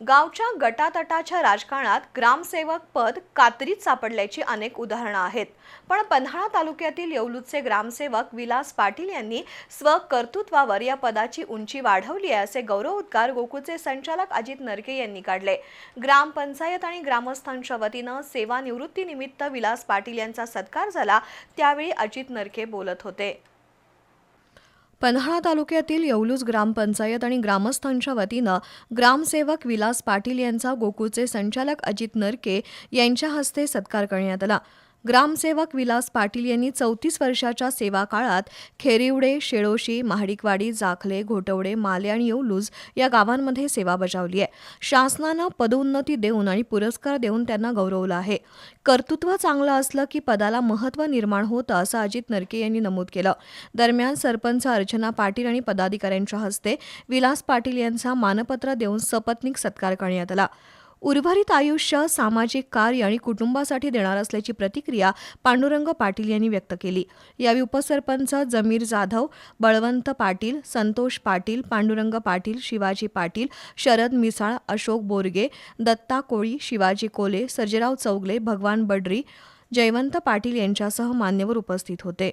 गावच्या गटातटाच्या राजकारणात ग्रामसेवक पद कात्रीत सापडल्याची अनेक उदाहरणं आहेत. पण पन्हाळा तालुक्यातील येवलूतचे ग्रामसेवक विलास पाटील यांनी स्वकर्तृत्वावर या पदाची उंची वाढवली आहे असे गौरवोद्गार गोकुळचे संचालक अजित नरके यांनी काढले. ग्रामपंचायत आणि ग्रामस्थांच्या वतीनं सेवानिवृत्तीनिमित्त विलास पाटील यांचा सत्कार झाला त्यावेळी अजित नरके बोलत होते. पन्हाळा तालुक्यातील येवलूज ग्रामपंचायत आणि ग्रामस्थांच्या वतीनं ग्रामसेवक विलास पाटील यांचा गोकुळचे संचालक अजित नरके यांच्या हस्ते सत्कार करण्यात आला. ग्रामसेवक विलास पाटील यांनी चौतीस वर्षाच्या सेवा काळात खेरिवडे शेळोशी महाडिकवाडी जाखले घोटवडे माले आणि येवलूज या गावांमध्ये सेवा बजावली आहे. शासनानं पदोन्नती देऊन आणि पुरस्कार देऊन त्यांना गौरवलं आहे. कर्तृत्व चांगलं असलं की पदाला महत्त्व निर्माण होतं असं अजित नरके यांनी नमूद केलं. दरम्यान सरपंच अर्चना पाटील आणि पदाधिकाऱ्यांच्या हस्ते विलास पाटील यांचा मानपत्र देऊन सपत्नीक सत्कार करण्यात आला. उर्वरित आयुष्य सामाजिक कार्य आणि कुटुंबासाठी देणार असल्याची प्रतिक्रिया पांडुरंग पाटील यांनी व्यक्त केली. यावेळी उपसरपंच जमीर जाधव बळवंत पाटील संतोष पाटील पांडुरंग पाटील शिवाजी पाटील शरद मिसाळ अशोक बोरगे दत्ता कोळी शिवाजी कोले सर्जेराव चौगले भगवान बड्री जयवंत पाटील यांच्यासह मान्यवर उपस्थित होते.